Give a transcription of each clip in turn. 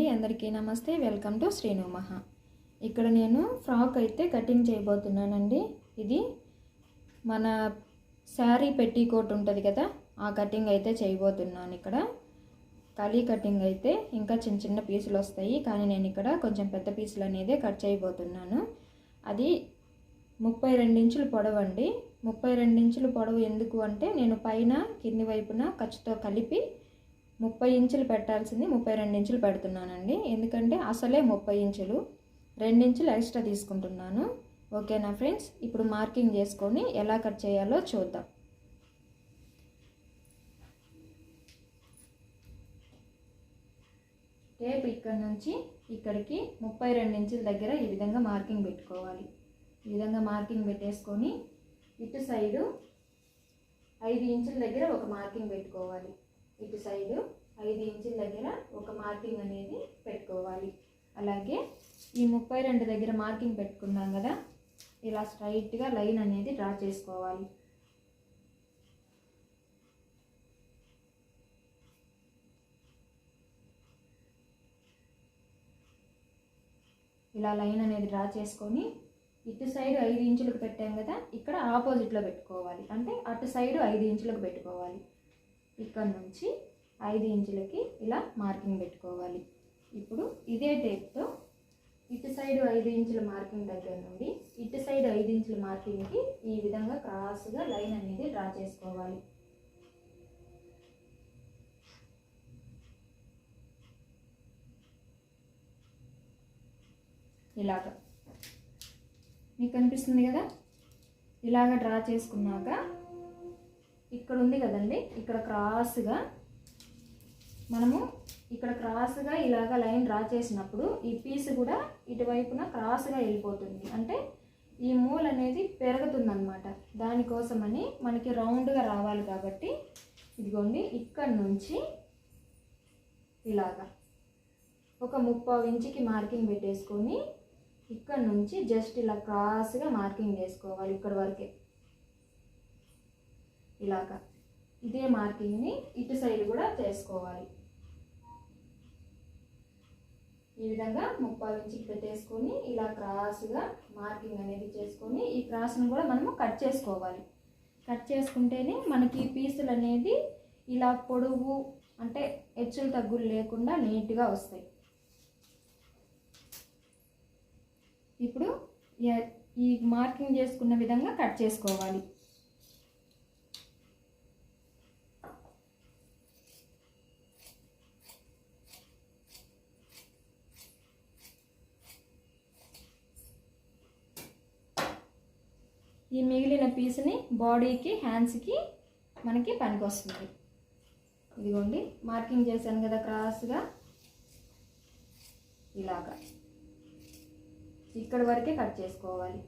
అండి అందరికీ నమస్తే. వెల్కమ్ టు శ్రీను మహా ఇక్కడ నేను ఫ్రాక్ అయితే కటింగ్ చేయబోతున్నానండి. ఇది మన శారీ పెట్టీకోట్ ఉంటుంది కదా ఆ కటింగ్ అయితే చేయబోతున్నాను ఇక్కడ. కలీ కటింగ్ అయితే ఇంకా చిన్న చిన్న పీసులు వస్తాయి కానీ నేను ఇక్కడ కొంచెం పెద్ద పీసులు అనేది కట్ చేయబోతున్నాను. అది ముప్పై ఇంచులు పొడవండి ముప్పై ఇంచులు పొడవు ఎందుకు అంటే నేను పైన కింది వైపున ఖర్చుతో కలిపి ముప్పై ఇంచులు పెట్టాల్సింది ముప్పై రెండు ఇంచులు పెడుతున్నానండి. ఎందుకంటే అసలే ముప్పై ఇంచులు రెండించులు ఎక్స్ట్రా తీసుకుంటున్నాను. ఓకేనా ఫ్రెండ్స్? ఇప్పుడు మార్కింగ్ చేసుకొని ఎలా కట్ చేయాలో చూద్దాం. టేప్ ఇక్కడ నుంచి ఇక్కడికి ముప్పై రెండు ఇంచుల దగ్గర ఈ విధంగా మార్కింగ్ పెట్టుకోవాలి. ఈ విధంగా మార్కింగ్ పెట్టేసుకొని ఇటు సైడు ఐదు ఇంచుల దగ్గర ఒక మార్కింగ్ పెట్టుకోవాలి. ఇటు సైడు ఐదు ఇంచుల దగ్గర ఒక మార్కింగ్ అనేది పెట్టుకోవాలి. అలాగే ఈ ముప్పై రెండు దగ్గర మార్కింగ్ పెట్టుకున్నాం కదా ఇలా స్ట్రైట్గా లైన్ అనేది డ్రా చేసుకోవాలి. ఇలా లైన్ అనేది డ్రా చేసుకొని ఇటు సైడ్ ఐదు ఇంచులకు పెట్టాం కదా ఇక్కడ ఆపోజిట్లో పెట్టుకోవాలి. అంటే అటు సైడ్ ఐదు ఇంచులకు పెట్టుకోవాలి. ఇక్కడ నుంచి ఐదు ఇంచులకి ఇలా మార్కింగ్ పెట్టుకోవాలి. ఇప్పుడు ఇదే టేప్తో ఇటు సైడ్ ఐదు ఇంచుల మార్కింగ్ దగ్గర నుండి ఇటు సైడ్ ఐదు ఇంచుల మార్కింగ్కి ఈ విధంగా క్రాస్గా లైన్ అనేది డ్రా చేసుకోవాలి. ఇలాగ. మీకు కనిపిస్తుంది కదా? ఇలాగ డ్రా చేసుకున్నాక ఇక్కడ ఉంది కదండి? ఇక్కడ క్రాస్గా మనము ఇక్కడ క్రాస్గా ఇలాగ లైన్ డ్రా చేసినప్పుడు ఈ పీస్ కూడా ఇటువైపున క్రాస్గా వెళ్ళిపోతుంది. అంటే ఈ మూల అనేది పెరుగుతుందన్నమాట. దానికోసమని మనకి రౌండ్గా రావాలి కాబట్టి ఇదిగోండి ఇక్కడ నుంచి ఇలాగా ఒక ముప్పై ఇంచుకి మార్కింగ్ పెట్టేసుకొని ఇక్కడ నుంచి జస్ట్ ఇలా క్రాస్గా మార్కింగ్ చేసుకోవాలి ఇక్కడ వరకే. ఇలాగా. ఇదే మార్కింగ్ని ఇటు సైడ్ కూడా చేసుకోవాలి. ఈ విధంగా ముప్పావు ఇంచుకి పెట్టేసుకొని ఇలా క్రాస్గా మార్కింగ్ అనేది చేసుకొని ఈ క్రాస్ను కూడా మనము కట్ చేసుకోవాలి. కట్ చేసుకుంటేనే మనకి పీసులు అనేది ఇలా పొడవు అంటే హెచ్చులు తగ్గులు లేకుండా నీట్గా వస్తాయి. ఇప్పుడు ఈ మార్కింగ్ చేసుకున్న విధంగా కట్ చేసుకోవాలి. ఈ మిగిలిన పీస్ని బాడీకి హ్యాండ్స్కి మనకి పనికొస్తుంది. ఇదిగోండి మార్కింగ్ చేశాను కదా క్రాస్గా. ఇలాగా. ఇక్కడ వరకే కట్ చేసుకోవాలి.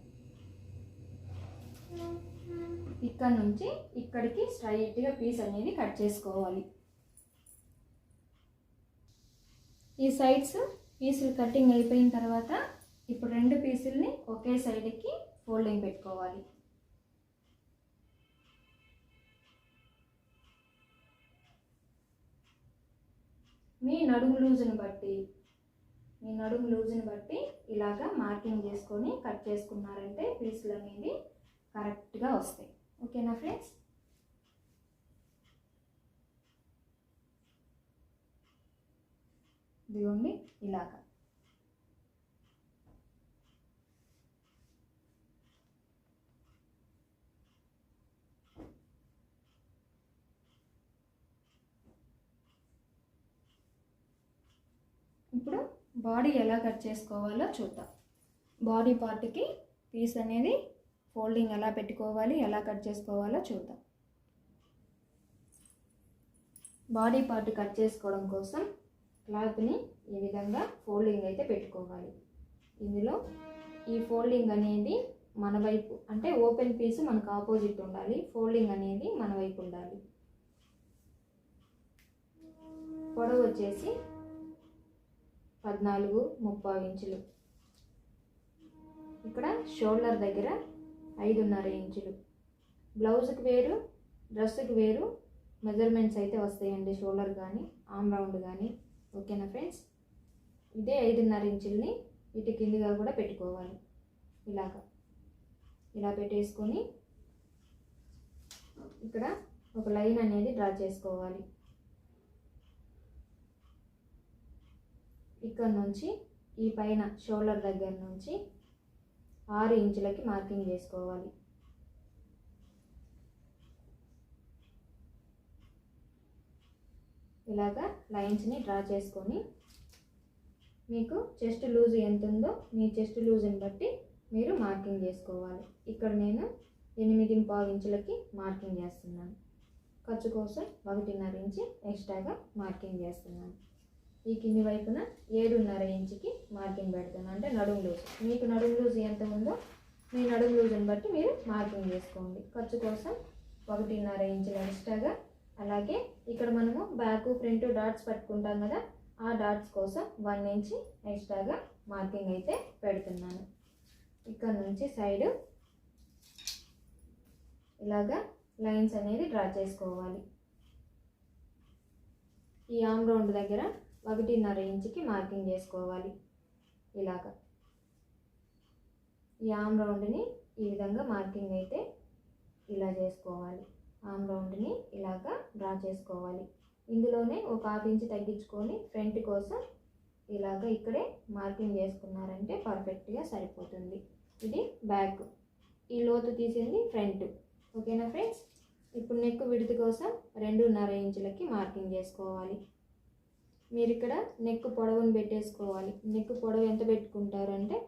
ఇక్కడ నుంచి ఇక్కడికి స్ట్రైట్గా పీస్ అనేది కట్ చేసుకోవాలి. ఈ సైడ్స్ పీసులు కటింగ్ అయిపోయిన తర్వాత ఇప్పుడు రెండు పీసుల్ని ఒకే సైడ్కి ఫోల్డింగ్ పెట్టుకోవాలి. మీ నడుము లూజుని బట్టి మీ నడుము లూజుని బట్టి ఇలాగా మార్కింగ్ చేసుకొని కట్ చేసుకున్నారంటే పీసులు అనేది కరెక్ట్గా వస్తాయి. ఓకేనా ఫ్రెండ్స్? ఇదిగోండి ఇలాగా. ఇప్పుడు బాడీ ఎలా కట్ చేసుకోవాలో చూద్దాం. బాడీ పార్ట్కి పీస్ అనేది ఫోల్డింగ్ ఎలా పెట్టుకోవాలి ఎలా కట్ చేసుకోవాలో చూద్దాం. బాడీ పార్ట్ కట్ చేసుకోవడం కోసం క్లాత్ని ఈ విధంగా ఫోల్డింగ్ అయితే పెట్టుకోవాలి. ఇందులో ఈ ఫోల్డింగ్ అనేది మన వైపు అంటే ఓపెన్ పీస్ మనకు ఆపోజిట్ ఉండాలి. ఫోల్డింగ్ అనేది మన వైపు ఉండాలి. పొడవు వచ్చేసి పద్నాలుగు ముప్పై ఇంచులు. ఇక్కడ షోల్డర్ దగ్గర ఐదున్నర ఇంచులు. బ్లౌజ్కి వేరు డ్రెస్కి వేరు మెజర్మెంట్స్ అయితే వస్తాయండి షోల్డర్ కానీ ఆమ్ రౌండ్ కానీ ఓకేనా ఫ్రెండ్స్? ఇదే ఐదున్నర ఇంచుల్ని ఇటు కిందిగా కూడా పెట్టుకోవాలి. ఇలాగా. ఇలా పెట్టేసుకొని ఇక్కడ ఒక లైన్ అనేది డ్రా చేసుకోవాలి. ఇక్కడ నుంచి ఈ పైన షోల్డర్ దగ్గర నుంచి ఆరు ఇంచులకి మార్కింగ్ చేసుకోవాలి. ఇలాగా లైన్స్ని డ్రా చేసుకొని మీకు చెస్ట్ లూజ్ ఎంత ఉందో మీ చెస్ట్ లూజ్ని బట్టి మీరు మార్కింగ్ చేసుకోవాలి. ఇక్కడ నేను ఎనిమిది పావు ఇంచులకి మార్కింగ్ చేస్తున్నాను. ఖర్చు కోసం ఒకటిన్నర ఇంచి ఎక్స్ట్రాగా మార్కింగ్ చేస్తున్నాను. ఈ కింది వైపున ఏడున్నర ఇంచుకి మార్కింగ్ పెడతాను. అంటే నడుము లూజ్. మీకు నడుము లూజ్ ఎంత ఉందో మీ నడుము లూజ్ని బట్టి మీరు మార్కింగ్ చేసుకోండి. ఖర్చు కోసం ఒకటిన్నర ఇంచులు ఎక్స్ట్రాగా అలాగే ఇక్కడ మనము బ్యాక్ ఫ్రంట్ డాట్స్ పట్టుకుంటాం కదా ఆ డాట్స్ కోసం వన్ ఇంచ్ ఎక్స్ట్రాగా మార్కింగ్ అయితే పెడుతున్నాను. ఇక్కడ నుంచి సైడ్ ఇలాగా లైన్స్ అనేది డ్రా చేసుకోవాలి. ఈ ఆమ్ రౌండ్ దగ్గర ఒకటిన్నర ఇంచుకి మార్కింగ్ చేసుకోవాలి. ఇలాగా. ఈ ఆమ్ రౌండ్ని ఈ విధంగా మార్కింగ్ అయితే ఇలా చేసుకోవాలి. ఆమ్ రౌండ్ని ఇలాగా డ్రా చేసుకోవాలి. ఇందులోనే ఒక హాఫ్ ఇంచ్ తగ్గించుకొని ఫ్రంట్ కోసం ఇలాగ ఇక్కడే మార్కింగ్ చేసుకున్నారంటే పర్ఫెక్ట్గా సరిపోతుంది. ఇది బ్యాక్. ఈ లోతు తీసింది ఫ్రంట్. ఓకేనా ఫ్రెండ్స్? ఇప్పుడు నెక్ విడత కోసం రెండున్నర ఇంచులకి మార్కింగ్ చేసుకోవాలి. మీరు ఇక్కడ నెక్ పొడవును పెట్టేసుకోవాలి. నెక్ పొడవు ఎంత పెట్టుకుంటారు అంటే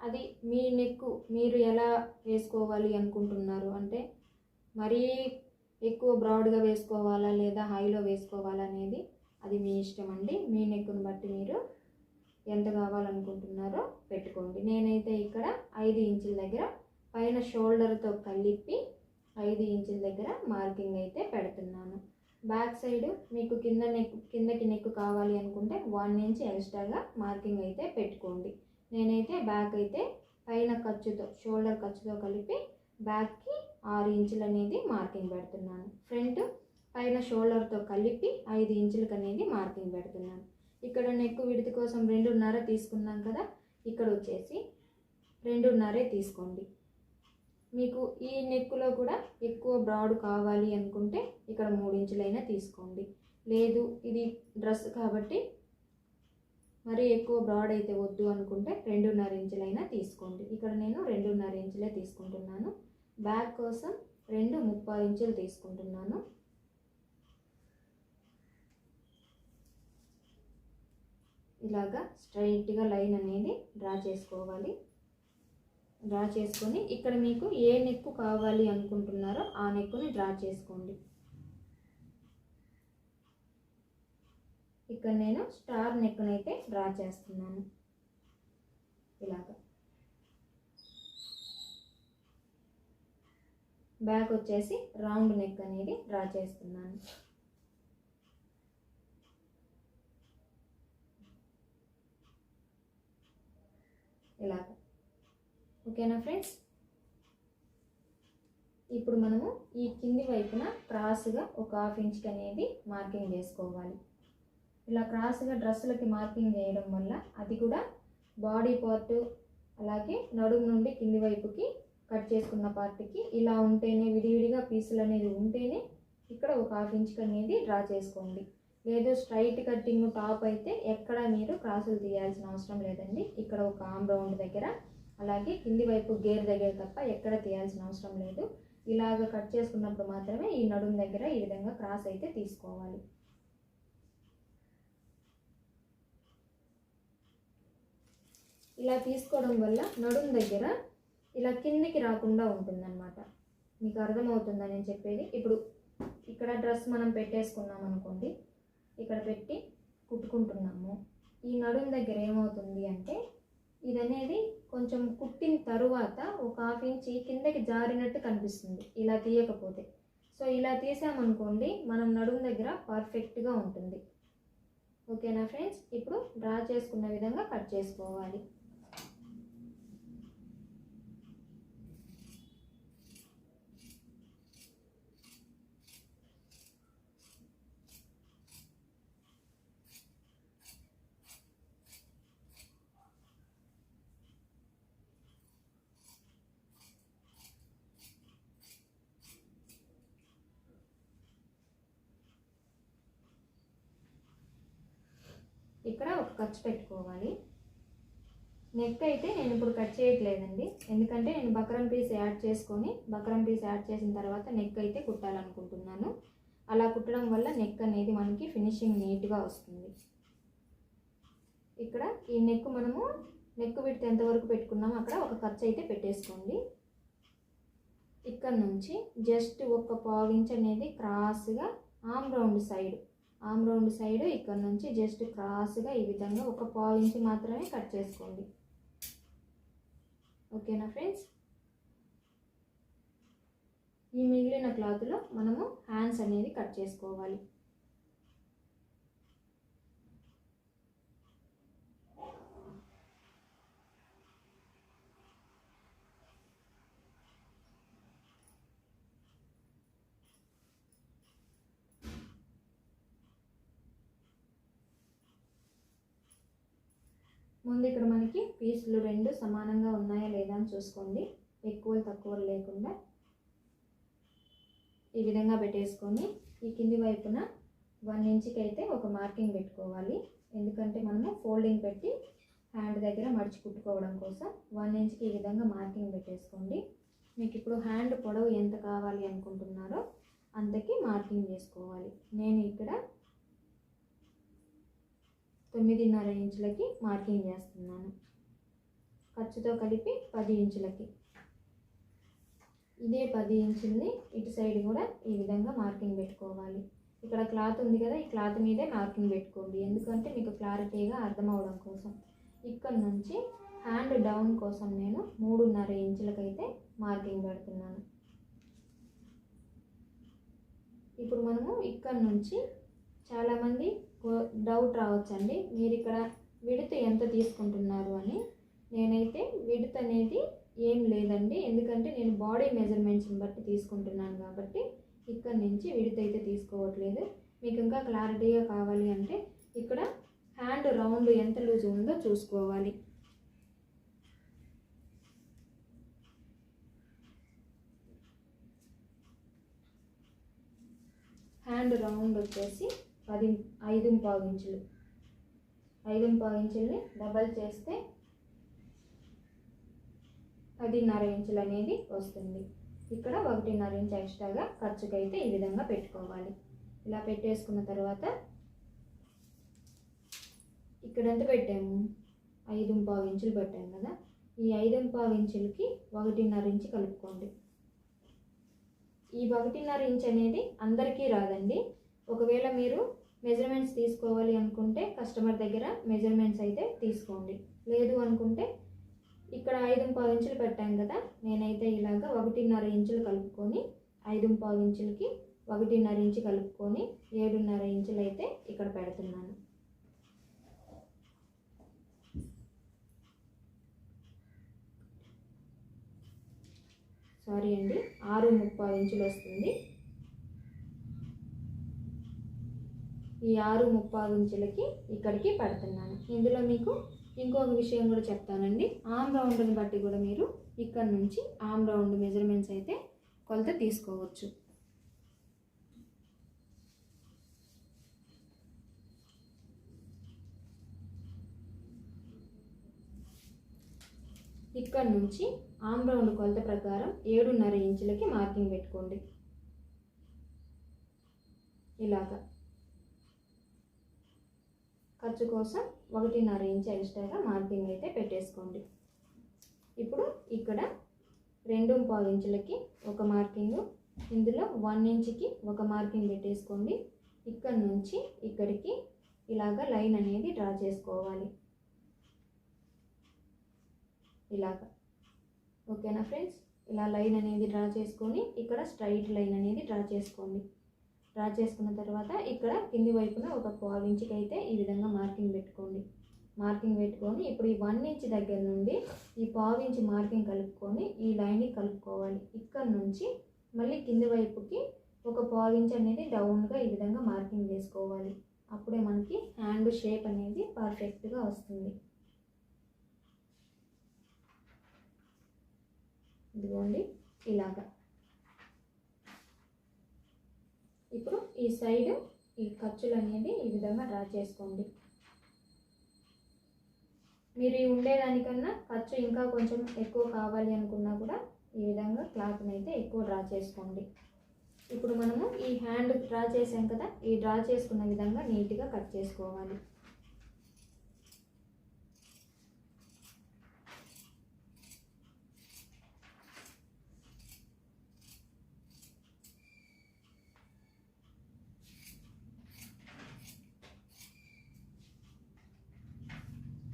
అది మీ నెక్ మీరు ఎలా వేసుకోవాలి అనుకుంటున్నారు? అంటే మరీ ఎక్కువ బ్రాడ్గా వేసుకోవాలా లేదా హైలో వేసుకోవాలా అనేది అది మీ ఇష్టం అండి. మీ నెక్కును బట్టి మీరు ఎంత కావాలనుకుంటున్నారో పెట్టుకోండి. నేనైతే ఇక్కడ ఐదు ఇంచుల దగ్గర పైన షోల్డర్తో కలిపి ఐదు ఇంచుల దగ్గర మార్కింగ్ అయితే పెడుతున్నాను. బ్యాక్ సైడ్ మీకు కింద నెక్ కిందకి నెక్ కావాలి అనుకుంటే వన్ ఇంచ్ ఎక్స్ట్రాగా మార్కింగ్ అయితే పెట్టుకోండి. నేనైతే బ్యాక్ అయితే పైన ఖర్చుతో షోల్డర్ ఖర్చుతో కలిపి బ్యాక్కి ఆరు ఇంచులు అనేది మార్కింగ్ పెడుతున్నాను. ఫ్రంట్ పైన షోల్డర్తో కలిపి ఐదు ఇంచులకు అనేది మార్కింగ్ పెడుతున్నాను. ఇక్కడ నెక్ విడత కోసం రెండున్నర తీసుకున్నాం కదా ఇక్కడ వచ్చేసి రెండున్నరే తీసుకోండి. మీకు ఈ నెక్కులో కూడా ఎక్కువ బ్రాడ్ కావాలి అనుకుంటే ఇక్కడ మూడు ఇంచులైనా తీసుకోండి. లేదు ఇది డ్రెస్ కాబట్టి మరీ ఎక్కువ బ్రాడ్ అయితే వద్దు అనుకుంటే రెండున్నర ఇంచులైనా తీసుకోండి. ఇక్కడ నేను రెండున్నర ఇంచులే తీసుకుంటున్నాను. బ్యాక్ కోసం రెండు ముప్పై ఇంచులు తీసుకుంటున్నాను. ఇలాగా స్ట్రైట్గా లైన్ అనేది డ్రా చేసుకోవాలి. డ్రా చేసుకొని ఇక్కడ మీకు ఏ నెక్కు కావాలి అనుకుంటున్నారో ఆ నెక్కుని డ్రా చేసుకోండి. ఇక్కడ నేను స్టార్ నెక్నైతే డ్రా చేస్తున్నాను. ఇలాగా. బ్యాక్ వచ్చేసి రౌండ్ నెక్ అనేది డ్రా చేస్తున్నాను. ఇలాగ. ఓకేనా ఫ్రెండ్స్? ఇప్పుడు మనము ఈ కింది వైపున క్రాస్గా ఒక హాఫ్ ఇంచ్కి అనేది మార్కింగ్ చేసుకోవాలి. ఇలా క్రాస్గా డ్రెస్సులకి మార్కింగ్ చేయడం వల్ల అది కూడా బాడీ పార్ట్ అలాగే నడుము నుండి కింది వైపుకి కట్ చేసుకున్న పార్ట్కి ఇలా ఉంటేనే విడివిడిగా పీసులు అనేది ఉంటేనే ఇక్కడ ఒక హాఫ్ ఇంచ్కి అనేది డ్రా చేసుకోండి. లేదు స్ట్రైట్ కట్టింగ్ టాప్ అయితే ఎక్కడ మీరు క్రాసులు తీయాల్సిన అవసరం లేదండి. ఇక్కడ ఒక ఆమ్ రౌండ్ దగ్గర అలాగే కింది వైపు గేర్ దగ్గర తప్ప ఎక్కడ తీయాల్సిన అవసరం లేదు. ఇలాగ కట్ చేసుకున్నప్పుడు మాత్రమే ఈ నడుము దగ్గర ఈ విధంగా క్రాస్ అయితే తీసుకోవాలి. ఇలా తీసుకోవడం వల్ల నడుము దగ్గర ఇలా కిందికి రాకుండా ఉంటుందన్నమాట. మీకు అర్థమవుతుందని నేను చెప్పేది? ఇప్పుడు ఇక్కడ డ్రెస్ మనం పెట్టేసుకున్నాం అనుకోండి. ఇక్కడ పెట్టి కుట్టుకుంటున్నాము. ఈ నడుము దగ్గర ఏమవుతుంది అంటే ఇది అనేది కొంచెం కుట్టిన తరువాత ఒక హాఫ్ ఇంచ్ కిందకి జారినట్టు కనిపిస్తుంది. ఇలా తీయకపోతే. సో ఇలా తీసామనుకోండి మనం నడుము దగ్గర పర్ఫెక్ట్గా ఉంటుంది. ఓకేనా ఫ్రెండ్స్? ఇప్పుడు డ్రా చేసుకున్న విధంగా కట్ చేసుకోవాలి. ఇక్కడ ఒక ఖర్చు పెట్టుకోవాలి. నెక్ అయితే నేను ఇప్పుడు కట్ చేయట్లేదండి. ఎందుకంటే నేను బక్రం పీస్ యాడ్ చేసుకొని బక్రం పీస్ యాడ్ చేసిన తర్వాత నెక్ అయితే కుట్టాలనుకుంటున్నాను. అలా కుట్టడం వల్ల నెక్ అనేది మనకి ఫినిషింగ్ నీట్గా వస్తుంది. ఇక్కడ ఈ నెక్ మనము నెక్ విడితే ఎంతవరకు పెట్టుకున్నామో అక్కడ ఒక ఖర్చు అయితే పెట్టేసుకోండి. ఇక్కడ నుంచి జస్ట్ ఒక పావు ఇంచ్ అనేది క్రాస్గా arm round side arm round side ఇక్కడ నుంచి జస్ట్ క్రాస్గా ఈ విధంగా ఒక పావు ఇంచ్ మాత్రమే కట్ చేసుకోండి. ఓకేనా ఫ్రెండ్స్? ఈ మిగిలిన క్లాత్లో మనము హ్యాండ్స్ అనేది కట్ చేసుకోవాలి. ముందు ఇక్కడ మనకి పీసులు రెండు సమానంగా ఉన్నాయా లేదా అని చూసుకోండి. ఎక్కువ తక్కువ లేకుండా ఈ విధంగా పెట్టేసుకొని ఈ కింది వైపున వన్ ఇంచ్కి అయితే ఒక మార్కింగ్ పెట్టుకోవాలి. ఎందుకంటే మనము ఫోల్డింగ్ పెట్టి హ్యాండ్ దగ్గర మడిచి కుట్టుకోవడం కోసం వన్ ఇంచ్కి ఈ విధంగా మార్కింగ్ పెట్టేసుకోండి. మీకు ఇప్పుడు హ్యాండ్ పొడవు ఎంత కావాలి అనుకుంటున్నారో అంతకి మార్కింగ్ చేసుకోవాలి. నేను ఇక్కడ తొమ్మిదిన్నర ఇంచులకి మార్కింగ్ చేస్తున్నాను. ఖర్చుతో కలిపి పది ఇంచులకి. ఇదే పది ఇంచుల్ని ఇటు సైడ్ కూడా ఈ విధంగా మార్కింగ్ పెట్టుకోవాలి. ఇక్కడ క్లాత్ ఉంది కదా ఈ క్లాత్ మీదే మార్కింగ్ పెట్టుకోండి. ఎందుకంటే మీకు క్లారిటీగా అర్థం అవడం కోసం. ఇక్కడ నుంచి హ్యాండ్ డౌన్ కోసం నేను మూడున్నర ఇంచులకైతే మార్కింగ్ పెడుతున్నాను. ఇప్పుడు మనము ఇక్కడ నుంచి చాలామంది డౌట్ రావచ్చండి. మీరు ఇక్కడ విడత ఎంత తీసుకుంటున్నారు అని. నేనైతే విడత అనేది ఏం లేదండి. ఎందుకంటే నేను బాడీ మెజర్మెంట్స్ని బట్టి తీసుకుంటున్నాను కాబట్టి ఇక్కడ నుంచి విడత అయితే తీసుకోవట్లేదు. మీకు ఇంకా క్లారిటీగా కావాలి అంటే ఇక్కడ హ్యాండ్ రౌండ్ ఎంత లూజ్ ఉందో చూసుకోవాలి. హ్యాండ్ రౌండ్ వచ్చేసి పది ఐదు పావు ఇంచులు ఐదు పావు ఇంచుల్ని డబల్ చేస్తే పదిన్నర ఇంచులు అనేది వస్తుంది. ఇక్కడ ఒకటిన్నర ఇంచు ఎక్స్ట్రాగా ఖర్చుకైతే ఈ విధంగా పెట్టుకోవాలి. ఇలా పెట్టేసుకున్న తర్వాత ఇక్కడ ఎంత పెట్టాము. ఐదు పావు ఇంచులు పెట్టాము కదా. ఈ ఐదు పావు ఇంచులకి ఒకటిన్నర ఇంచు కలుపుకోండి. ఈ ఒకటిన్నర ఇంచ్ అనేది అందరికీ రాదండి. ఒకవేళ మీరు మెజర్మెంట్స్ తీసుకోవాలి అనుకుంటే కస్టమర్ దగ్గర మెజర్మెంట్స్ అయితే తీసుకోండి. లేదు అనుకుంటే ఇక్కడ ఐదు పావు ఇంచులు పెట్టాం కదా నేనైతే ఇలాగ ఒకటిన్నర ఇంచులు కలుపుకొని ఐదు పావు ఇంచులకి ఒకటిన్నర ఇంచు కలుపుకొని ఏడున్నర ఇంచులు అయితే ఇక్కడ పెడుతున్నాను. సారీ అండి ఆరు ముప్పై ఇంచులు వస్తుంది ఈ ఆరు ముప్పై ఇంచులకి ఇక్కడికి పెడుతున్నాను. ఇందులో మీకు ఇంకొక విషయం కూడా చెప్తానండి. ఆమ్ రౌండ్ని బట్టి కూడా మీరు ఇక్కడ నుంచి ఆమ్ రౌండ్ మెజర్మెంట్స్ అయితే కొలత తీసుకోవచ్చు. ఇక్కడ నుంచి ఆమ్ రౌండ్ కొలత ప్రకారం ఏడున్నర ఇంచులకి మార్కింగ్ పెట్టుకోండి. ఇలాగా. ఖర్చు కోసం ఒకటిన్నర ఇంచ్ ఎక్స్ట్రాగా మార్కింగ్ అయితే పెట్టేసుకోండి. ఇప్పుడు ఇక్కడ రెండు పావు ఇంచులకి ఒక మార్కింగ్ ఇందులో వన్ ఇంచ్కి ఒక మార్కింగ్ పెట్టేసుకోండి. ఇక్కడ నుంచి ఇక్కడికి ఇలాగ లైన్ అనేది డ్రా చేసుకోవాలి. ఇలాగ. ఓకేనా ఫ్రెండ్స్? ఇలా లైన్ అనేది డ్రా చేసుకొని ఇక్కడ స్ట్రైట్ లైన్ అనేది డ్రా చేసుకోండి. డ్రా చేసుకున్న తర్వాత ఇక్కడ కింది వైపున ఒక పావు ఇంచుకి అయితే ఈ విధంగా మార్కింగ్ పెట్టుకోండి. మార్కింగ్ పెట్టుకొని ఇప్పుడు ఈ వన్ ఇంచ్ దగ్గర నుండి ఈ పావు ఇంచ్ మార్కింగ్ కలుపుకొని ఈ లైన్ని కలుపుకోవాలి. ఇక్కడ నుంచి మళ్ళీ కింది వైపుకి ఒక పావు ఇంచ్ అనేది డౌన్గా ఈ విధంగా మార్కింగ్ వేసుకోవాలి అప్పుడే మనకి హ్యాండ్ షేప్ అనేది పర్ఫెక్ట్గా వస్తుంది. ఇదిగోండి ఇలాగా. ఇప్పుడు ఈ సైడ్ ఈ ఖర్చులు అనేది ఈ విధంగా డ్రా చేసుకోండి. మీరు ఈ ఉండేదానికన్నా ఖర్చు ఇంకా కొంచెం ఎక్కువ కావాలి అనుకున్నా కూడా ఈ విధంగా క్లాత్ని అయితే ఎక్కువ డ్రా చేసుకోండి. ఇప్పుడు మనము ఈ హ్యాండ్ డ్రా చేసాం కదా ఈ డ్రా చేసుకున్న విధంగా నీట్గా కట్ చేసుకోవాలి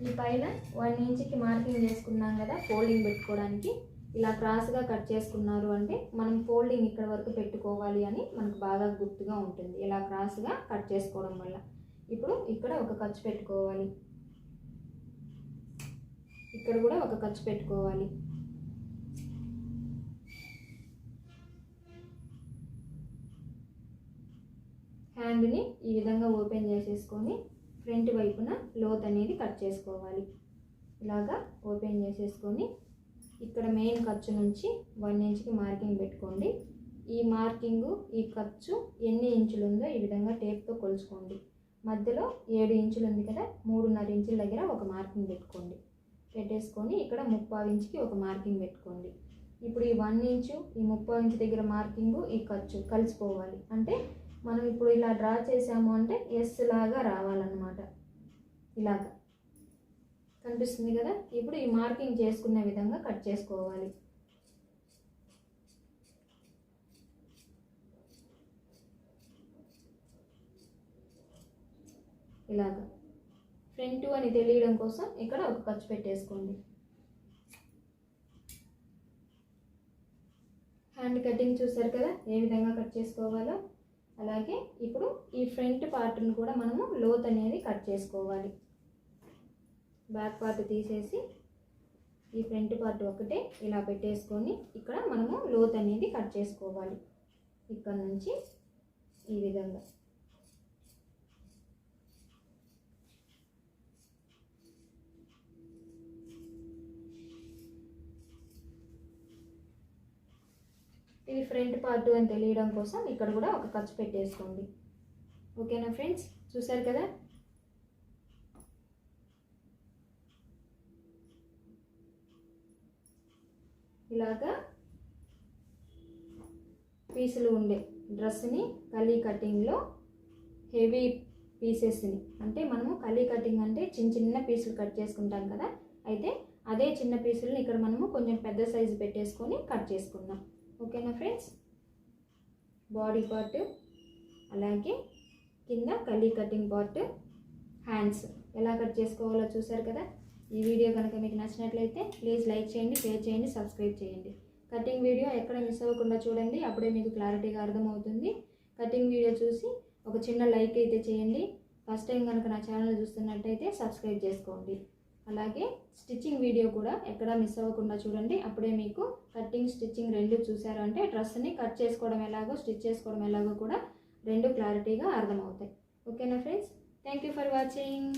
ఈ పైన వన్ ఇంచ్కి మార్కింగ్ చేసుకున్నాం కదా ఫోల్డింగ్ పెట్టుకోవడానికి. ఇలా క్రాస్గా కట్ చేసుకున్నారు అంటే మనం ఫోల్డింగ్ ఇక్కడ వరకు పెట్టుకోవాలి అని మనకు బాగా గుర్తుగా ఉంటుంది. ఇలా క్రాస్గా కట్ చేసుకోవడం వల్ల. ఇప్పుడు ఇక్కడ ఒక ఖర్చు పెట్టుకోవాలి. ఇక్కడ కూడా ఒక ఖర్చు పెట్టుకోవాలి. హ్యాండ్ని ఈ విధంగా ఓపెన్ చేసేసుకొని ఫ్రంట్ వైపున లోత్ అనేది కట్ చేసుకోవాలి. ఇలాగా ఓపెన్ చేసేసుకొని ఇక్కడ మెయిన్ ఖర్చు నుంచి వన్ ఇంచ్కి మార్కింగ్ పెట్టుకోండి. ఈ మార్కింగు ఈ ఖర్చు ఎన్ని ఇంచులు ఉందో ఈ విధంగా టేప్తో కొలుచుకోండి. మధ్యలో ఏడు ఇంచులు ఉంది కదా మూడున్నర ఇంచుల దగ్గర ఒక మార్కింగ్ పెట్టుకోండి. పెట్టేసుకొని ఇక్కడ ముప్పావు ఇంచుకి ఒక మార్కింగ్ పెట్టుకోండి. ఇప్పుడు ఈ వన్ ఇంచు ఈ ముప్పావు ఇంచు దగ్గర మార్కింగు ఈ ఖర్చు కలిసిపోవాలి. అంటే మనం ఇప్పుడు ఇలా డ్రా చేసాము అంటే ఎస్ లాగా రావాలన్నమాట. ఇలాగా. కనిపిస్తుంది కదా? ఇప్పుడు ఈ మార్కింగ్ చేసుకున్న విధంగా కట్ చేసుకోవాలి. ఇలాగా. ఫ్రంట్ అని తెలియడం కోసం ఇక్కడ ఒక ఖర్చు పెట్టేసుకోండి. హ్యాండ్ కటింగ్ చూసారు కదా? ఏ విధంగా కట్ చేసుకోవాలో? అలాగే ఇప్పుడు ఈ ఫ్రంట్ పార్ట్ని కూడా మనము లోత్ అనేది కట్ చేసుకోవాలి. బ్యాక్ పార్ట్ తీసేసి ఈ ఫ్రంట్ పార్ట్ ఒకటే ఇలా పెట్టేసుకొని ఇక్కడ మనము లోత్ అనేది కట్ చేసుకోవాలి. ఇక్కడ నుంచి ఈ విధంగా. ఇది ఫ్రంట్ పార్ట్ అని తెలియడం కోసం ఇక్కడ కూడా ఒక ఖర్చు పెట్టేసుకోండి. ఓకేనా ఫ్రెండ్స్? చూసారు కదా? ఇలాగా పీసులు ఉండే డ్రెస్ని కలీ కటింగ్లో హెవీ పీసెస్ని అంటే మనము కలీ కటింగ్ అంటే చిన్న చిన్న పీసులు కట్ చేసుకుంటాం కదా? అయితే అదే చిన్న పీసులను ఇక్కడ మనము కొంచెం పెద్ద సైజు పెట్టేసుకొని కట్ చేసుకుందాం. ఓకేనా ఫ్రెండ్స్? బాడీ పార్ట్ అలాగే కింద కలీ కటింగ్ పార్ట్ హ్యాండ్స్. ఎలా కట్ చేసుకోవాలో చూసారు కదా? ఈ వీడియో కనుక మీకు నచ్చినట్లయితే ప్లీజ్ లైక్ చేయండి షేర్ చేయండి సబ్స్క్రైబ్ చేయండి. కటింగ్ వీడియో ఎక్కడ మిస్ అవ్వకుండా చూడండి అప్పుడే మీకు క్లారిటీగా అర్థమవుతుంది. కటింగ్ వీడియో చూసి ఒక చిన్న లైక్ అయితే చేయండి. ఫస్ట్ టైం కనుక నా ఛానల్ చూస్తున్నట్టయితే సబ్స్క్రైబ్ చేసుకోండి. అలాగే స్టిచ్చింగ్ వీడియో కూడా ఎక్కడా మిస్ అవ్వకుండా చూడండి. అప్పుడే మీకు కటింగ్ స్టిచ్చింగ్ రెండు చూసారు అంటే డ్రెస్ని కట్ చేసుకోవడం ఎలాగో స్టిచ్ చేసుకోవడం ఎలాగో కూడా రెండు క్లారిటీగా అర్థమవుతాయి. ఓకేనా friends? Thank you for watching.